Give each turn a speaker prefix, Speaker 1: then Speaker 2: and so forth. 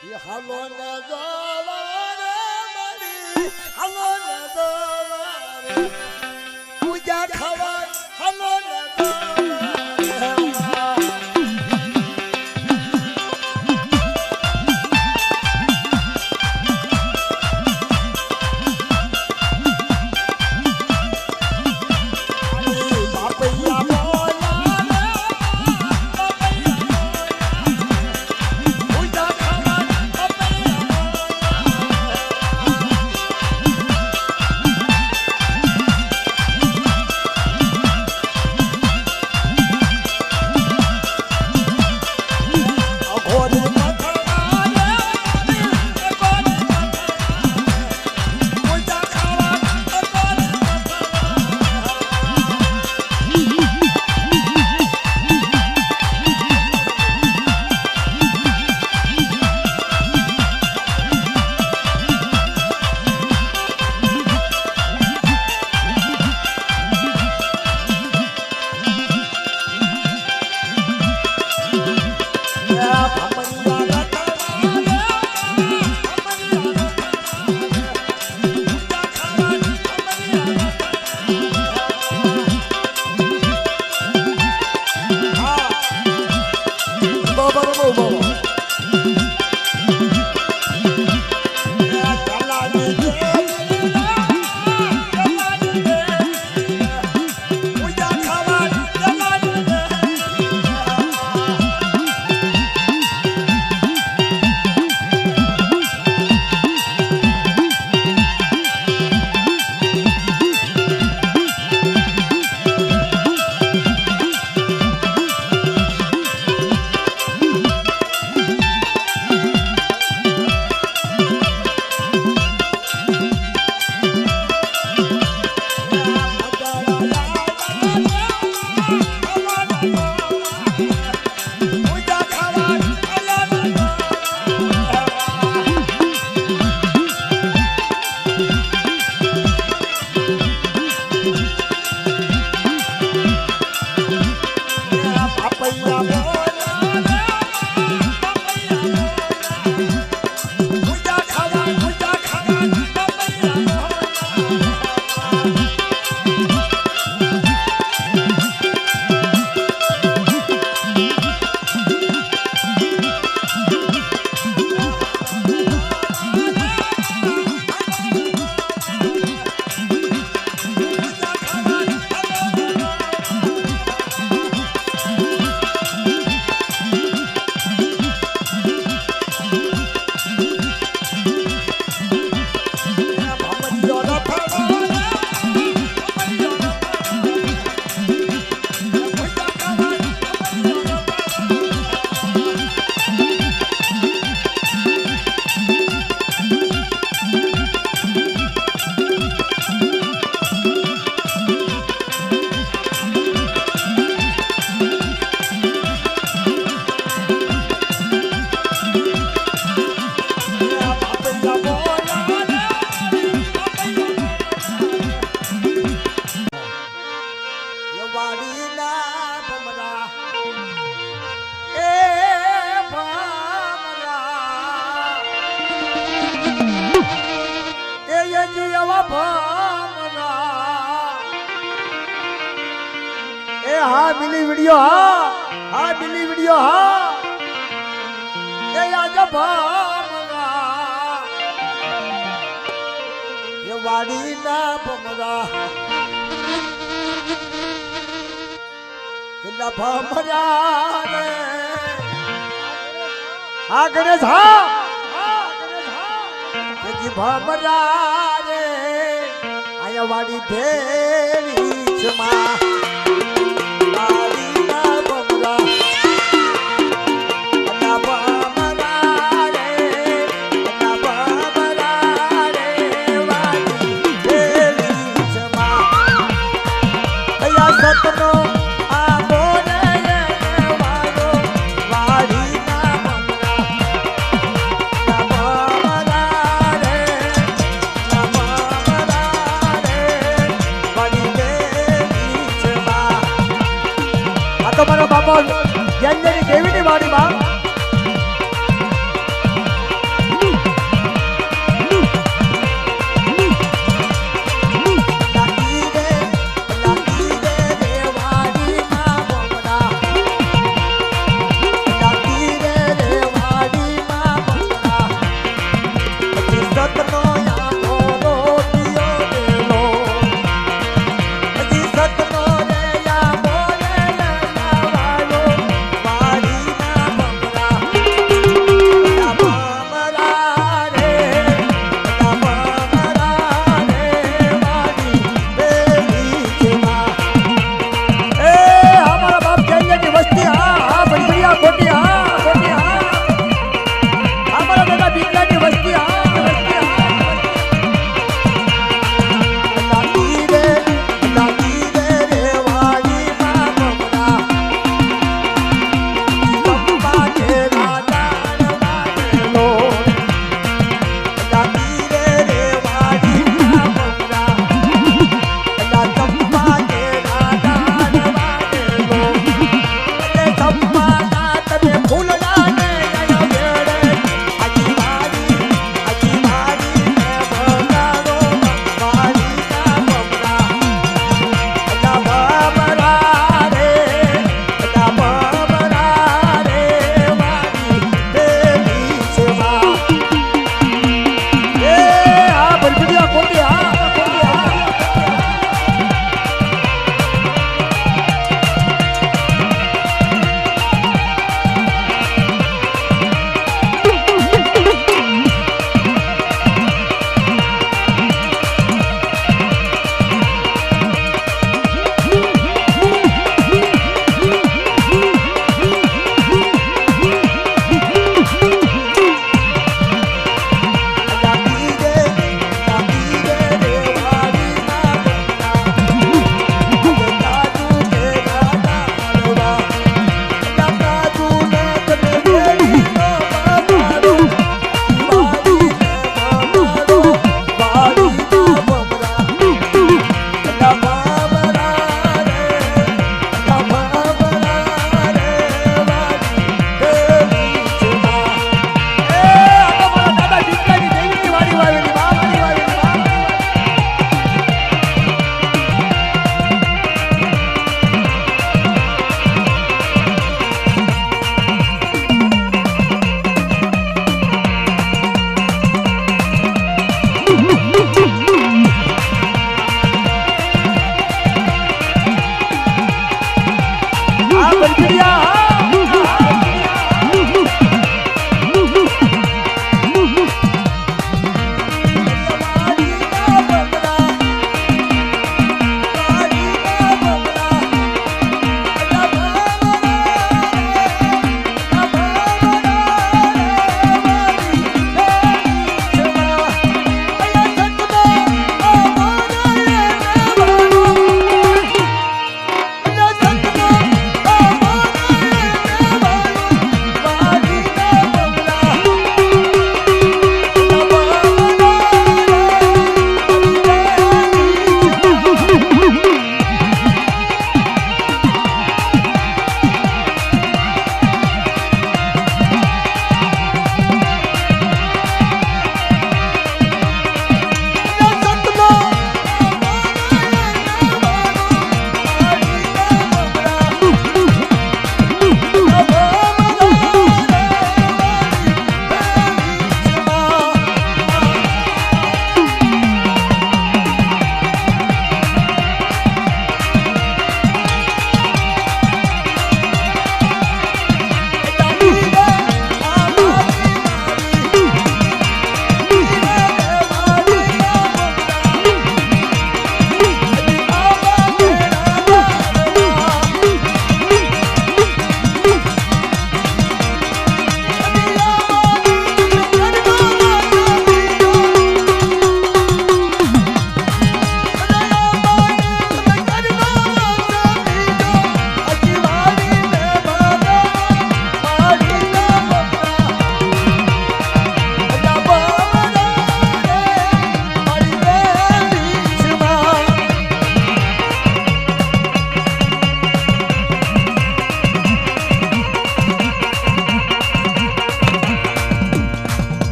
Speaker 1: હાલો ને હાલો ને પૂજા ખાવા હાલો ને હા મિલી વિડિયો, હા. એ આજ ભમરા. એ વાડીના ભમરા. એટલા ભમરા રે. હા, ગણેશ, હા. તેથી ભમરા રે. આયા વાડી ભેરી છે માં.